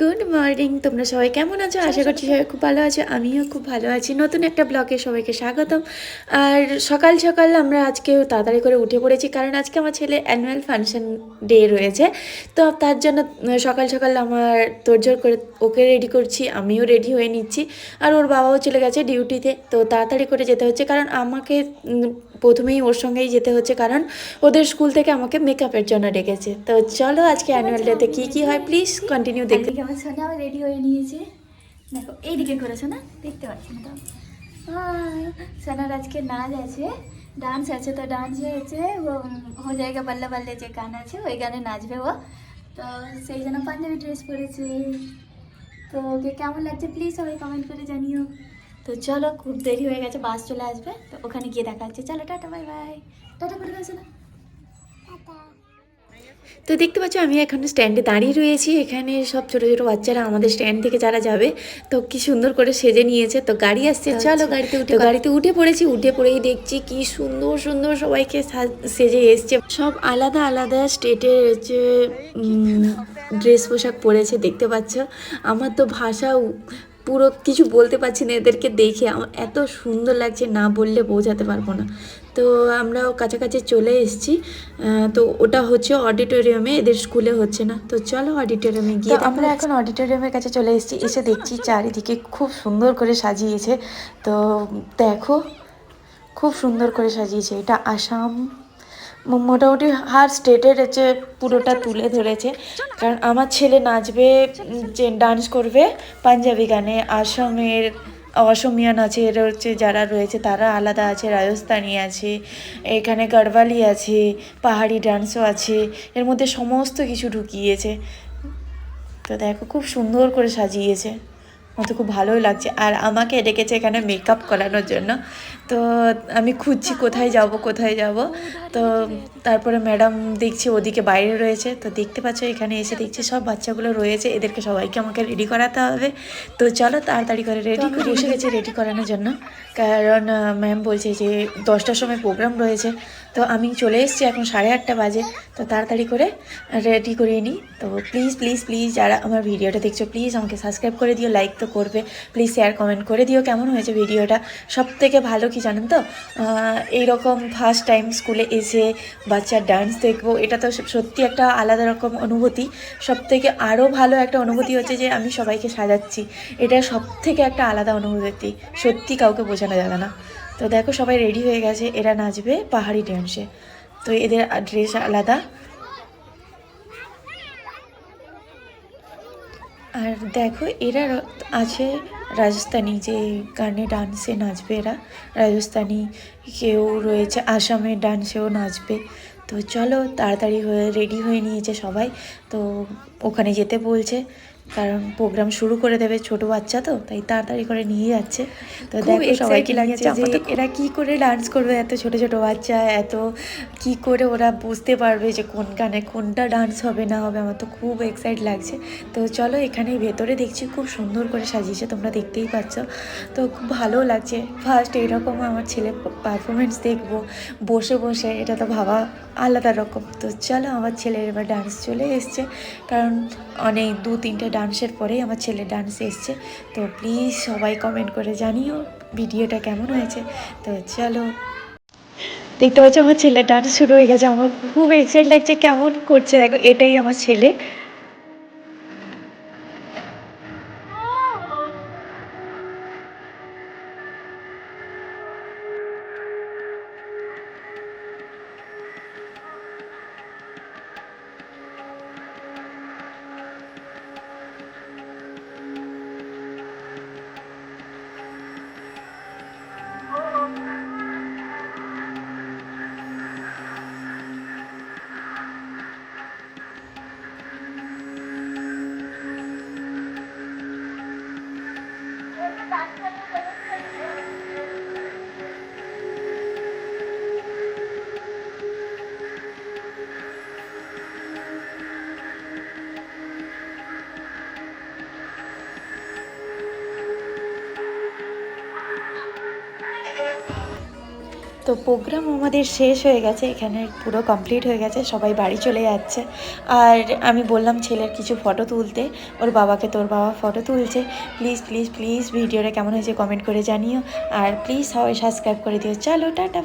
Good morning. তোমরা সবাই কেমন আছো? আশা করছি সবাই খুব ভালো আছো। আমিও খুব ভালো আছি। নতুন একটা ব্লগে সবাইকে স্বাগতম। আর সকাল সকাল আমরা আজকে তাড়াতাড়ি করে উঠে পড়েছি, কারণ আজকে আমার ছেলে অ্যানুয়াল ফাংশন ডে রয়েছে। তো তার জন্য সকাল সকাল আমার তোড়জোড় করে ওকে রেডি করছি, আমিও রেডি হয়ে নিচ্ছি। আর ওর বাবাও চলে গেছে ডিউটিতে তো তাড়াতাড়ি করে যেতে হচ্ছে, কারণ আমাকে প্রথমেই ওর সঙ্গেই যেতে হচ্ছে, কারণ ওদের স্কুল থেকে আমাকে মেকআপের জন্য ডেকেছে। তো চলো আজকে অ্যানুয়াল ডেতে কী কী হয় প্লিজ কন্টিনিউ দেখতে আমার সোনা আবার রেডি হয়ে নিয়েছে। দেখো, এইদিকে করেছ না দেখতে পাচ্ছি না তো? সোনার আজকে নাচ আছে ডান্স আছে, তো ডান্স হয়েছে ও হো জায়গা পাল্লা পাল্লে যে গান আছে, ওই গানে নাচবে ও। তো সেই জন্য পাঞ্জাবি ড্রেস পরেছে। তো ওকে কেমন লাগছে প্লিজ সবাই কমেন্ট করে জানিও। তো চলো, খুব দেরি হয়ে গেছে বাস চলে আসবে। তো ওখানে গিয়ে দেখা হচ্ছে। চলো, টাটা বাই বাই টাটা করে গেছে না তো দেখতে পাচ্ছ আমি এখন স্ট্যান্ডে দাঁড়িয়ে রয়েছি। এখানে সব ছোট ছোট বাচ্চারা আমাদের স্ট্যান্ড থেকে যারা যাবে তো কি সুন্দর করে সেজে নিয়েছে। তো গাড়ি আসছে চলো গাড়িতে উঠে গাড়িতে উঠে পড়েছি উঠে পড়েই দেখছি কি সুন্দর সুন্দর সবাইকে সেজে এসছে। সব আলাদা আলাদা স্টেটের হচ্ছে ড্রেস পোশাক পরেছে দেখতে পাচ্ছ। আমার তো ভাষা পুরো কিছু বলতে পারছি না এদেরকে দেখে। আমার এত সুন্দর লাগছে না বললে বোঝাতে পারব না। তো আমরাও কাছাকাছি চলে এসেছি। তো ওটা হচ্ছে অডিটোরিয়ামে এদের স্কুলে হচ্ছে না। তো চলো অডিটোরিয়ামে গিয়ে আমরা এখন অডিটোরিয়ামের কাছে চলে এসেছি। এসে দেখছি চারিদিকে খুব সুন্দর করে সাজিয়েছে। তো দেখো খুব সুন্দর করে সাজিয়েছে। এটা আসাম মোটামুটি হার স্টেটের হচ্ছে পুরোটা তুলে ধরেছে। কারণ আমার ছেলে নাচবে, যে ডান্স করবে পাঞ্জাবি গানে, আসামের, অসমিয়ান আছে, এর হচ্ছে যারা রয়েছে তারা আলাদা আছে, রাজস্থানি আছে, এখানে গড়বালি আছে, পাহাড়ি ডান্সও আছে, এর মধ্যে সমস্ত কিছু ঢুকিয়েছে। তো দেখো খুব সুন্দর করে সাজিয়েছে, আমার তো খুব ভালোই লাগছে। আর আমাকে ডেকেছে এখানে মেকআপ করানোর জন্য। তো আমি খুঁজছি কোথায় যাব কোথায় যাব। তো তারপরে ম্যাডাম দেখছি ওদিকে বাইরে রয়েছে, তো দেখতে পাচ্ছ এখানে এসে দেখছি সব বাচ্চাগুলো রয়েছে, এদেরকে সবাইকে আমাকে রেডি করাতে হবে। তো চলো তাড়াতাড়ি করে রেডি করে এসে গেছি রেডি করানোর জন্য। কারণ ম্যাম বলছে যে দশটার সময় প্রোগ্রাম রয়েছে। তো আমি চলে এসেছি এখন সাড়ে আটটা বাজে, তো তাড়াতাড়ি করে রেডি করিয়ে নিই। তো প্লিজ প্লিজ প্লিজ যারা আমার ভিডিওটা দেখছ প্লিজ আমাকে সাবস্ক্রাইব করে দিও লাইক তো করবে। প্লিজ শেয়ার কমেন্ট করে দিও কেমন হয়েছে ভিডিওটা সব থেকে ভালো কি জানেন তো? এইরকম ফার্স্ট টাইম স্কুলে এসে বাচ্চার ডান্স দেখব, এটা তো সত্যি একটা আলাদা রকম অনুভূতি। সব থেকে আরও ভালো একটা অনুভূতি হচ্ছে যে আমি সবাইকে সাজাচ্ছি। এটা সব থেকে একটা আলাদা অনুভূতি। সত্যি কাউকে বোঝানো যাবে না। তো দেখো সবাই রেডি হয়ে গেছে, এরা নাচবে পাহাড়ি ডান্সে তো এদের ড্রেস আলাদা। আর দেখো, এরা আছে রাজস্থানি যে গানে ডান্সে নাচবে এরা। রাজস্থানি কেউ রয়েছে আসামের ডান্সেও নাচবে। তো চলো, তাড়াতাড়ি হয়ে, রেডি হয়ে নিয়েছে সবাই। তো ওখানে যেতে বলছে। কারণ প্রোগ্রাম শুরু করে দেবে ছোট বাচ্চা তো তাই তাড়াতাড়ি করে নিয়ে যাচ্ছে। তো দেখো সবাই কি exciting লাগছে যে এরা কি করে ডান্স করবে এত ছোট ছোট বাচ্চা এত কি করে ওরা বুঝতে পারবে যে কোন গানে কোনটা ডান্স হবে না হবে আমার তো খুব এক্সাইট লাগছে। তো চলো এখানে ভেতরে দেখছি খুব সুন্দর করে সাজিয়েছে তোমরা দেখতেই পাচ্ছ। তো খুব ভালো লাগছে। ফার্স্ট এরকম আমার ছেলে পারফরমেন্স দেখব বসে বসে এটা তো ভাবা আলাদা রকম। তো চলো আমার ছেলের এবার ডান্স চলে এসছে কারণ অনেক দু তিনটে ডান্সের পরেই আমার ছেলে ডান্স এসছে। তো প্লিজ সবাই কমেন্ট করে জানিও ভিডিওটা কেমন হয়েছে। তো চলো। দেখতে পাচ্ছি আমার ছেলে ডান্স শুরু হয়ে গেছে। আমার খুব এক্সাইট লাগছে কেমন করছে। দেখো, এটাই আমার ছেলে। Gracias. তো প্রোগ্রাম আমাদের শেষ হয়ে গেছে, এখানে পুরো কমপ্লিট হয়ে গেছে, সবাই বাড়ি চলে যাচ্ছে। আর আমি বললাম ছেলের কিছু ফটো তুলতে, ওর বাবাকে তোর বাবা ফটো তুলছে। প্লিজ প্লিজ প্লিজ ভিডিওটা কেমন হয়েছে কমেন্ট করে জানিও। আর প্লিজ সবাই সাবস্ক্রাইব করে দিও। চলো, টাটা